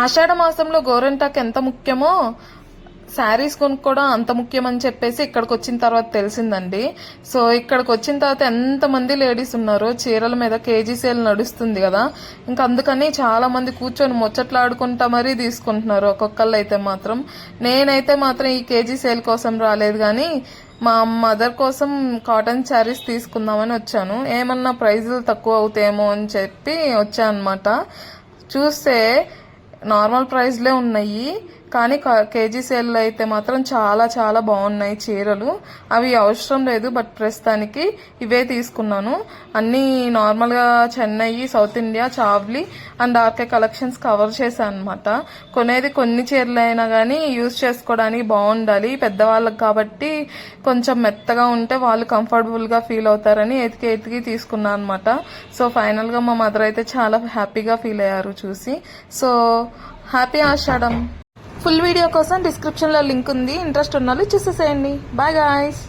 ఆషాఢ మాసంలో గోరంటాకు ఎంత ముఖ్యమో శారీస్ కొనుక్కోవడం అంత ముఖ్యం అని చెప్పేసి ఇక్కడికి వచ్చిన తర్వాత తెలిసిందండి. సో ఇక్కడికి వచ్చిన తర్వాత ఎంతమంది లేడీస్ ఉన్నారు చీరల మీద కేజీ సేల్ నడుస్తుంది కదా. ఇంకా అందుకని చాలా మంది కూర్చొని ముచ్చట్లాడుకుంటా మరీ తీసుకుంటున్నారు ఒక్కొక్కళ్ళు అయితే మాత్రం. నేనైతే మాత్రం ఈ కేజీ సేల్ కోసం రాలేదు కానీ మా మదర్ కోసం కాటన్ శారీస్ తీసుకుందామని వచ్చాను. ఏమన్నా ప్రైజులు తక్కువ అవుతాయేమో అని చెప్పి వచ్చాను అనమాట చూస్తే నార్మల్ ప్రైస్లే ఉన్నాయి. కానీ క- కేజీ సేల్లో అయితే మాత్రం చాలా చాలా బాగున్నాయి చీరలు. అవి అవసరం లేదు బట్ ప్రస్తుతానికి ఇవే తీసుకున్నాను. అన్నీ నార్మల్గా చెన్నై సౌత్ ఇండియా చావ్లీ అండ్ ఆర్కే కలెక్షన్స్ కవర్ చేశాను అనమాట కొనేది కొన్ని చీరలు అయినా కానీ యూజ్ చేసుకోవడానికి బాగుండాలి. పెద్దవాళ్ళకి కాబట్టి కొంచెం మెత్తగా ఉంటే వాళ్ళు కంఫర్టబుల్గా ఫీల్ అవుతారని ఎతికి ఎతికి తీసుకున్నాను అనమాట సో ఫైనల్గా మా మదర్ అయితే చాలా హ్యాపీగా ఫీల్ అయ్యారు చూసి. So happy Ashadham. Full video కోసం డిస్క్రిప్షన్లో లింక్ ఉంది. ఇంట్రెస్ట్ ఉన్న వాళ్ళు చూసేసేయండి. Bye guys.